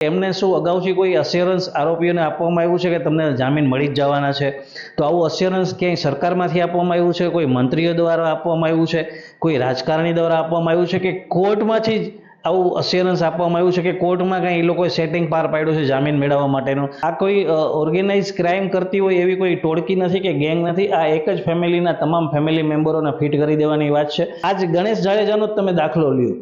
એમને શું અગાઉથી કોઈ અસ્યોરન્સ આરોપીઓને આપવામાં આવ્યું છે કે તમને જામીન મળી જ જવાના છે? તો આવું અસ્યોરન્સ ક્યાંય સરકારમાંથી આપવામાં આવ્યું છે? કોઈ મંત્રીઓ દ્વારા આપવામાં આવ્યું છે? કોઈ રાજકારણી દ્વારા આપવામાં આવ્યું છે કે કોર્ટમાંથી જ આવું અસ્યોરન્સ આપવામાં આવ્યું છે કે કોર્ટમાં કંઈ એ લોકોએ સેટિંગ પાર પાડ્યું છે જામીન મેળવવા માટેનું? આ કોઈ ઓર્ગેનાઇઝ ક્રાઇમ કરતી હોય એવી કોઈ ટોળકી નથી કે ગેંગ નથી? આ એક જ ફેમિલીના તમામ ફેમિલી મેમ્બરોને ફિટ કરી દેવાની વાત છે? આજ ગણેશ જાડેજાનો જ તમે દાખલો લ્યો.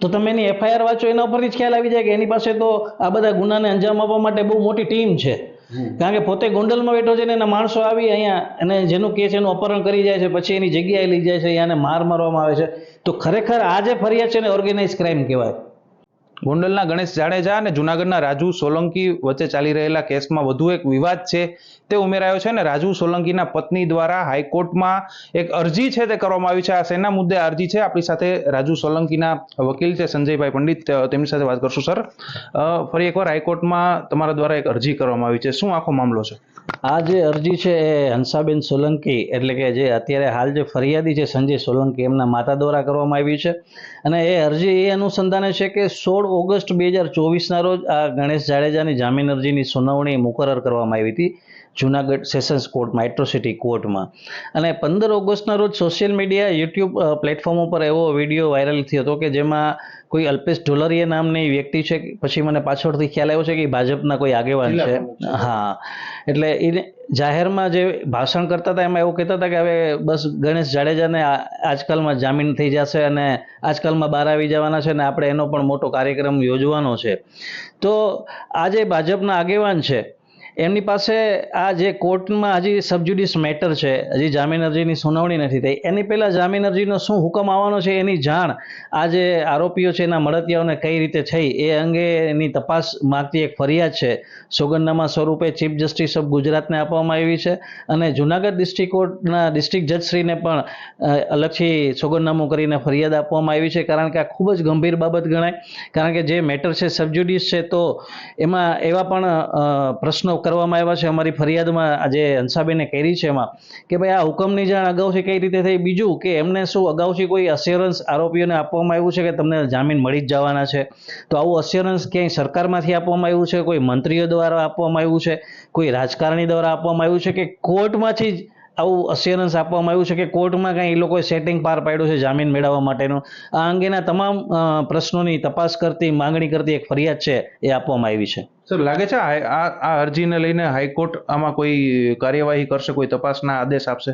તો તમે એની એફઆઈઆર વાંચો એના ઉપરથી જ ખ્યાલ આવી જાય કે એની પાસે તો આ બધા ગુનાને અંજામ આપવા માટે બહુ મોટી ટીમ છે. કારણ કે પોતે ગોંડલમાં બેઠો છે ને એના માણસો આવી અહીંયા અને જેનું કેસ એનું અપહરણ કરી જાય છે પછી એની જગ્યાએ લઈ જાય છે એને માર મારવામાં આવે છે. તો ખરેખર આ જે ફરિયાદ છે ને ઓર્ગેનાઇઝ ક્રાઇમ કહેવાય. ગોંડલના ગણેશ જાડેજા અને જૂનાગઢના રાજુ સોલંકી વચ્ચે ચાલી રહેલા કેસમાં વધુ એક વિવાદ છે. તે ઉમેરાયો છે અને રાજુ સોલંકીના પત્ની દ્વારા હાઈકોર્ટમાં એક અરજી છે તે કરવામાં આવી છે. આ શેના મુદ્દે અરજી છે. આપણી સાથે રાજુ સોલંકીના વકીલ છે સંજયભાઈ પંડિત. તેમની સાથે વાત કરશું, સર. ફરી એકવાર હાઈકોર્ટમાં તમારા દ્વારા એક અરજી કરવામાં આવી છે. શું આખો મામલો છે? આ જે અરજી છે એ હંસાબેન સોલંકી, એટલે કે જે અત્યારે હાલ જે ફરિયાદી છે સંજય સોલંકી, એમના માતા દ્વારા કરવામાં આવી છે. અને એ અરજી એ અનુસંધાને છે કે સોળ ઓગસ્ટ બે હજાર ચોવીસના રોજ આ ગણેશ જાડેજાની જામીન અરજીની સુનાવણી મુકરર કરવામાં આવી હતી. જુનાગઢ સેશન્સ કોર્ટમાં એટ્રોસિટી કોર્ટમાં. અને પંદર ઓગસ્ટના રોજ સોશિયલ મીડિયા યુટ્યુબ પ્લેટફોર્મ ઉપર એવો વીડિયો વાયરલ થયો હતો કે જેમાં કોઈ અલ્પેશ ઢોલરિયા નામની વ્યક્તિ છે પછી મને પાછળથી ખ્યાલ આવ્યો છે કે ભાજપના કોઈ આગેવાન છે. હા. એટલે એ જાહેરમાં જે ભાષણ કરતા હતા એમાં એવું કહેતા હતા કે હવે બસ ગણેશ જાડેજાને આજકાલમાં જામીન થઈ જશે અને આજકાલમાં બહાર આવી જવાના છે અને આપણે એનો પણ મોટો કાર્યક્રમ યોજવાનો છે. તો આ જે ભાજપના આગેવાન છે એમની પાસે આ જે કોર્ટમાં હજી સબજ્યુડિસ મેટર છે, હજી જામીન અરજીની સુનાવણી નથી થઈ. એની પહેલાં જામીન અરજીનો શું હુકમ આવવાનો છે એની જાણ આ જે આરોપીઓ છે એના મળતિયાઓને કઈ રીતે થઈ એ અંગેની તપાસ માંગતી એક ફરિયાદ છે. સોગંદનામા સ્વરૂપે ચીફ જસ્ટિસ ઓફ ગુજરાતને આપવામાં આવી છે અને જુનાગઢ ડિસ્ટ્રિક્ટ કોર્ટના ડિસ્ટ્રિક્ટ જજશ્રીને પણ અલગથી સોગંદનામું કરીને ફરિયાદ આપવામાં આવી છે. કારણ કે આ ખૂબ જ ગંભીર બાબત ગણાય. કારણ કે જે મેટર છે સબજ્યુડિસ છે તો એમાં એવા પણ પ્રશ્નો કરવામાં આવ્યા છે અમારી ફરિયાદમાં આજે હંસાબેને કરી છે એમાં કે ભાઈ આ હુકમની જાણ અગાઉથી કઈ રીતે થઈ? બીજું કે એમને શું અગાઉથી કોઈ અસ્યોરન્સ આરોપીઓને આપવામાં આવ્યું છે કે તમને જામીન મળી જ જવાના છે? તો આવું અસ્યોરન્સ ક્યાંય સરકારમાંથી આપવામાં આવ્યું છે? કોઈ મંત્રીઓ દ્વારા આપવામાં આવ્યું છે? કોઈ રાજકારણી દ્વારા આપવામાં આવ્યું છે? કે કોર્ટમાંથી જ આવું અસ્યોરન્સ આપવામાં આવ્યું છે કે કોર્ટમાં કંઈ એ લોકોએ સેટિંગ પાર પાડ્યું છે જામીન મેળવવા માટેનું? આ અંગેના તમામ પ્રશ્નોની તપાસ કરતી, માંગણી કરતી એક ફરિયાદ છે એ આપવામાં આવી છે. સર, લાગે છે આ આ અરજીને લઈને હાઈકોર્ટ આમાં કોઈ કાર્યવાહી કરશે, કોઈ તપાસના આદેશ આપશે?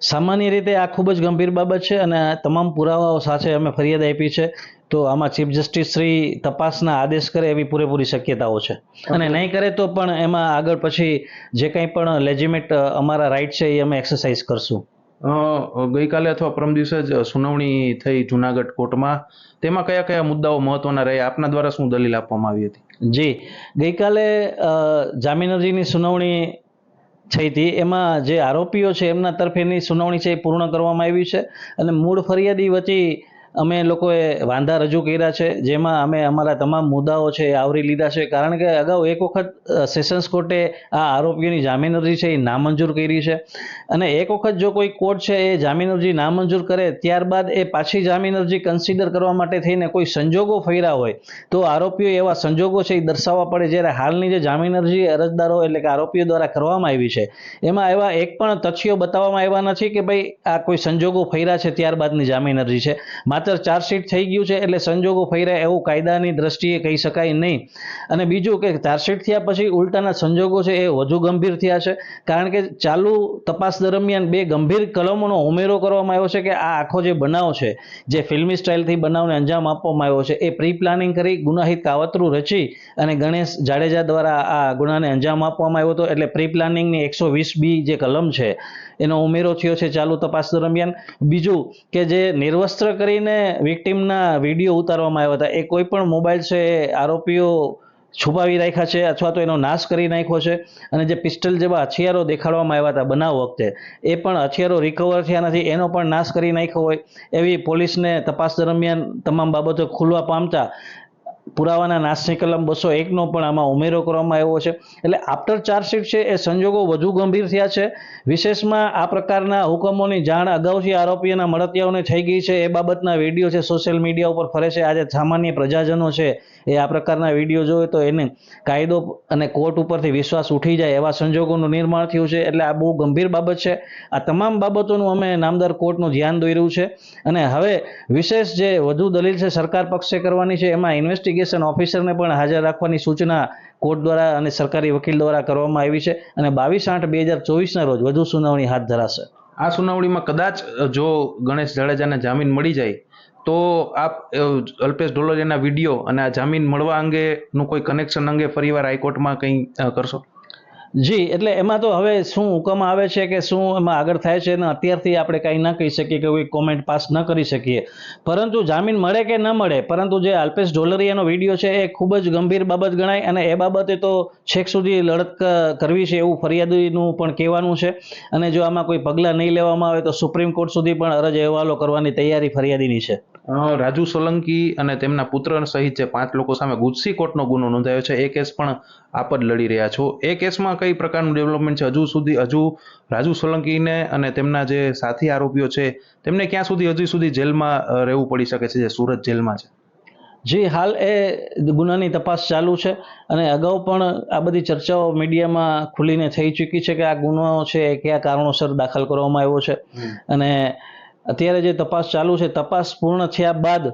સામાન્ય રીતે આ ખૂબ જ ગંભીર બાબત છે અને તમામ પુરાવાઓ સાથે અમે ફરિયાદ આપી છે. તો આમાં ચીફ જસ્ટિસ શ્રી તપાસના આદેશ કરે એવી પૂરેપૂરી શક્યતાઓ છે. અને નહીં કરે તો પણ એમાં આગળ પછી જે કંઈ પણ લેજિમેટ અમારા રાઇટ છે એ અમે એક્સરસાઇઝ કરશું. ગઈકાલે અથવા પરમ દિવસે જ સુનાવણી થઈ જુનાગઢ કોર્ટમાં. તેમાં કયા કયા મુદ્દાઓ મહત્વના રહ્યા આપના દ્વારા શું દલીલ આપવામાં આવી હતી? જી, ગઈકાલે જામીન અરજીની સુનાવણી થઈ હતી. એમાં જે આરોપીઓ છે, એમના તરફેની સુનાવણી છે એ પૂર્ણ કરવામાં આવી છે. અને મૂળ ફરિયાદી વતી અમે લોકોએ વાંધા રજૂ કર્યા છે, જેમાં અમે અમારા તમામ મુદ્દાઓ છે એ આવરી લીધા છે. કારણ કે અગાઉ એક વખત સેશન્સ કોર્ટે આ આરોપીઓની જામીન અરજી છે એ નામંજૂર કરી છે. અને એક વખત જો કોઈ કોર્ટ છે એ જામીન અરજી નામંજૂર કરે, ત્યારબાદ એ પાછી જામીન અરજી કન્સિડર કરવા માટે થઈને કોઈ સંજોગો ફર્યા હોય, તો આરોપીઓ એવા સંજોગો છે એ દર્શાવવા પડે જ્યારે હાલની જે જામીન અરજી અરજદારો એટલે કે આરોપીઓ દ્વારા કરવામાં આવી છે. એમાં એવા એક પણ તથ્યો બતાવવામાં આવ્યા નથી કે ભાઈ આ કોઈ સંજોગો ફર્યા છે ત્યારબાદની જામીન અરજી છે. માત્ર ચાર્જશીટ થઈ ગયું છે એટલે સંજોગો ફર્યા એવું કાયદાની દ્રષ્ટિએ કહી શકાય નહીં. અને બીજું કે ચાર્જશીટ થયા પછી ઉલટાના સંજોગો છે એ વધુ ગંભીર થયા છે. કારણ કે ચાલુ તપાસ દરમિયાન બે ગંભીર કલમોનો ઉમેરો કરવામાં આવ્યો છે કે આ આખો જે બનાવ છે, જે ફિલ્મી સ્ટાઇલથી બનાવને અંજામ આપવામાં આવ્યો છે, એ પ્રી પ્લાનિંગ કરી ગુનાહિત કાવતરું રચી અને ગણેશ જાડેજા દ્વારા આ ગુનાને અંજામ આપવામાં આવ્યો હતો. એટલે પ્રી પ્લાનિંગની એકસો વીસ બી જે કલમ છે, એનો ઉમેરો થયો છે ચાલુ તપાસ દરમિયાન. બીજું કે જે નિર્વસ્ત્ર કરીને વિક્ટીમના વીડિયો ઉતારવામાં આવ્યા હતા. એ કોઈ પણ મોબાઈલ છે, આરોપીઓ છુપાવી રાખ્યા છે અથવા તો એનો નાશ કરી નાખ્યો છે અને જે પિસ્ટલ જેવા હથિયારો દેખાડવામાં આવ્યા હતા બનાવ વખતે, એ પણ હથિયારો રિકવર થયા નથી, એનો પણ નાશ કરી નાખ્યો હોય એવી પોલીસને તપાસ દરમિયાન તમામ બાબતો ખુલવા પામતા પુરાવાના નાશની કલમ બસો એકનો પણ આમાં ઉમેરો કરવામાં આવ્યો છે. એટલે આફ્ટર ચાર્જશીટ છે, એ સંજોગો વધુ ગંભીર થયા છે. વિશેષમાં આ પ્રકારના હુકમોની જાણ અગાઉથી આરોપીઓના મળતિયાઓને થઈ ગઈ છે. એ બાબતના વીડિયો છે સોશિયલ મીડિયા ઉપર ફરે છે. આજે સામાન્ય પ્રજાજનો છે. એ આ પ્રકારના વીડિયો જોવે તો એને કાયદો અને કોર્ટ ઉપરથી વિશ્વાસ ઉઠી જાય એવા સંજોગોનું નિર્માણ થયું છે. એટલે આ બહુ ગંભીર બાબત છે. આ તમામ બાબતોનું અમે નામદાર કોર્ટનું ધ્યાન દોર્યું છે. અને હવે વિશેષ જે વધુ દલીલ છે, સરકાર પક્ષે કરવાની છે, એમાં ઇન્વેસ્ટિગેશન ઓફિસરને પણ હાજર રાખવાની સૂચના કોર્ટ દ્વારા અને સરકારી વકીલ દ્વારા કરવામાં આવી છે અને બાવીસ આઠ બે હજાર ચોવીસના રોજ વધુ સુનાવણી હાથ ધરાશે. આ સુનાવણીમાં કદાચ જો ગણેશ જાડેજાને જામીન મળી જાય, તો આપ અલ્પેશ ઢોલરિયાના વીડિયો અને આ જામીન મળવા અંગેનું કોઈ કનેક્શન અંગે ફરીવાર હાઈકોર્ટમાં કંઈ કરશો? જી, એટલે એમાં તો હવે શું હુકમ આવે છે કે શું એમાં આગળ થાય છે અને અત્યારથી આપણે કાંઈ ન કહી શકીએ કે કોઈ કોમેન્ટ પાસ ન કરી શકીએ. પરંતુ જામીન મળે કે ન મળે, પરંતુ જે અલ્પેશ ઢોલરિયાનો વીડિયો છે એ ખૂબ જ ગંભીર બાબત ગણાય અને એ બાબતે તો છેક સુધી લડત કરવી છે એવું ફરિયાદીનું પણ કહેવાનું છે. અને જો આમાં કોઈ પગલાં નહીં લેવામાં આવે તો સુપ્રીમ કોર્ટ સુધી પણ અરજ અહેવાલો કરવાની તૈયારી ફરિયાદીની છે. રાજુ સોલંકી અને તેમના પુત્ર સહિત જે પાંચ લોકો સામે ગુજસી કોર્ટનો ગુનો નોંધાયો છે એ કેસ પણ આપ જ લડી રહ્યા છો. એ કેસમાં કઈ પ્રકારનું ડેવલપમેન્ટ છે? હજુ સુધી હજુ રાજુ સોલંકીને અને તેમના જે સાથી આરોપીઓ છે તેમને ક્યાં સુધી હજુ સુધી જેલમાં રહેવું પડી શકે છે જે સુરત જેલમાં છે? જી હાલ એ ગુનાની તપાસ ચાલુ છે અને અગાઉ પણ આ બધી ચર્ચાઓ મીડિયામાં ખુલીને થઈ ચૂકી છે કે આ ગુનો છે એ કયા કારણોસર દાખલ કરવામાં આવ્યો છે. અને અત્યારે જે તપાસ ચાલુ છે, તપાસ પૂર્ણ થયા બાદ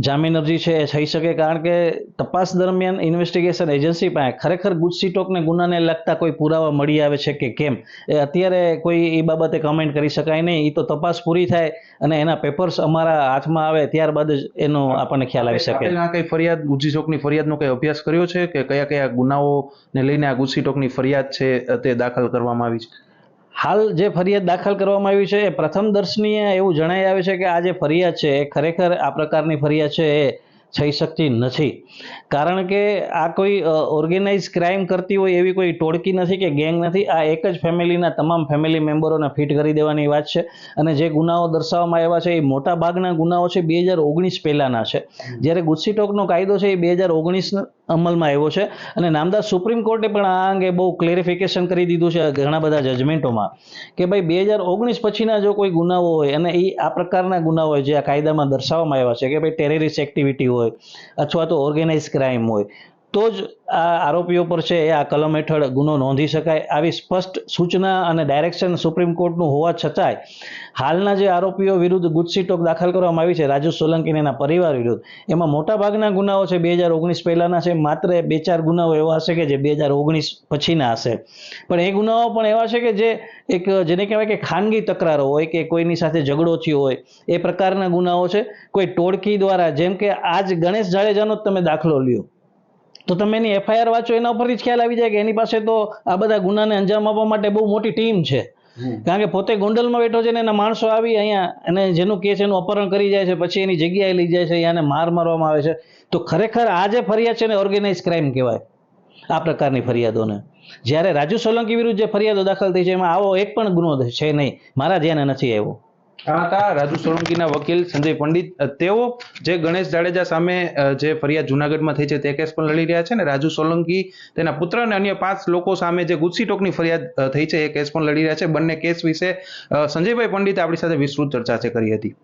જામીન અરજી છે એ થઈ શકે કારણ કે તપાસ દરમિયાન ઇન્વેસ્ટિગેશન એજન્સી પાસે ખરેખર ગુજસીટોકને ગુનાને લગતા કોઈ પુરાવા મળી આવે છે કે કેમ? એ અત્યારે કોઈ એ બાબતે કમેન્ટ કરી શકાય નહીં. એ તો તપાસ પૂરી થાય અને એના પેપર્સ અમારા હાથમાં આવે ત્યારબાદ જ એનો આપણને ખ્યાલ આવી શકે. આ કઈ ફરિયાદ ગુજસીટોકની ફરિયાદનો કઈ અભ્યાસ કર્યો છે કે કયા કયા ગુનાઓને લઈને આ ગુજસીટોકની ફરિયાદ છે તે દાખલ કરવામાં આવી છે? હાલ જે ફરિયાદ દાખલ કરવામાં આવી છે, એ પ્રથમ દર્શનીય એવું જણાઈ આવે છે કે આ જે ફરિયાદ છે, એ ખરેખર આ પ્રકારની ફરિયાદ છે, એ થઈ શકતી નથી. કારણ કે આ કોઈ ઓર્ગેનાઇઝ ક્રાઇમ કરતી હોય એવી કોઈ ટોળકી નથી કે ગેંગ નથી, આ એક જ ફેમિલીના તમામ ફેમિલી મેમ્બરોને ફિટ કરી દેવાની વાત છે. અને જે ગુનાઓ દર્શાવવામાં આવ્યા છે, એ મોટા ભાગના ગુનાઓ છે, બે હજાર ઓગણીસ પહેલાંના છે. જ્યારે ગુસ્સી ટોકનો કાયદો છે, એ બે હજાર ઓગણીસ અમલમાં આવ્યો છે. અને નામદાર સુપ્રીમ કોર્ટે પણ આ અંગે બહુ ક્લેરિફિકેશન કરી દીધું છે ઘણા બધા જજમેન્ટોમાં કે ભાઈ બે હજાર ઓગણીસ પછીના જો કોઈ ગુનાઓ હોય અને એ આ પ્રકારના ગુનાઓ હોય જે આ કાયદામાં દર્શાવવામાં આવ્યા છે કે ભાઈ ટેરરિસ્ટ એક્ટિવિટી હોય અથવા તો ઓર્ગેનાઇઝ ક્રાઇમ હોય તો જ આ આરોપીઓ પર છે એ આ કલમ હેઠળ ગુનો નોંધી શકાય આવી સ્પષ્ટ સૂચના અને ડાયરેક્શન સુપ્રીમ કોર્ટનું હોવા છતાંય હાલના જે આરોપીઓ વિરુદ્ધ ગુજસી ટોક દાખલ કરવામાં આવી છે રાજુ સોલંકી એના પરિવાર વિરુદ્ધ. એમાં મોટાભાગના ગુનાઓ છે, બે હજાર ઓગણીસ પહેલાંના છે, માત્ર બે ચાર ગુનાઓ એવા હશે કે જે બે હજાર ઓગણીસ પછીના હશે. પણ એ ગુનાઓ પણ એવા છે કે જે એક, જેને કહેવાય કે ખાનગી તકરારો હોય કે કોઈની સાથે ઝઘડો થયો હોય, એ પ્રકારના ગુનાઓ છે. કોઈ ટોળકી દ્વારા, જેમ કે આજ ગણેશ જાડેજાનો જ તમે દાખલો લ્યો. તો તમે એની એફઆઈઆર વાંચો એના ઉપરથી જ ખ્યાલ આવી જાય કે એની પાસે તો આ બધા ગુનાને અંજામ આપવા માટે બહુ મોટી ટીમ છે. કારણ કે પોતે ગોંડલમાં બેઠો છે ને એના માણસો આવી અહીંયા અને જેનું કેસ એનું અપહરણ કરી જાય છે પછી એની જગ્યાએ લઈ જાય છે અહીંયાને માર મારવામાં આવે છે. તો ખરેખર આ જે ફરિયાદ છે ને ઓર્ગેનાઇઝ ક્રાઇમ કહેવાય આ પ્રકારની ફરિયાદોને. જ્યારે રાજુ સોલંકી વિરુદ્ધ જે ફરિયાદો દાખલ થઈ છે એમાં આવો એક પણ ગુનો છે નહીં. મારા ધ્યાને નથી આવ્યો. આ હતા રાજુ સોલંકીના વકીલ સંજય પંડિત તેઓ જે ગણેશ જાડેજા સામે જે ફરિયાદ જુનાગઢમાં થઈ છે તે કેસ પણ લડી રહ્યા છે ને રાજુ સોલંકી, તેના પુત્ર અને અન્ય પાંચ લોકો સામે જે ગુજસી ટોકની ફરિયાદ થઈ છે એ કેસ પણ લડી રહ્યા છે. બંને કેસ વિશે સંજયભાઈ પંડિતે આપણી સાથે વિસ્તૃત ચર્ચા છે, કરી હતી.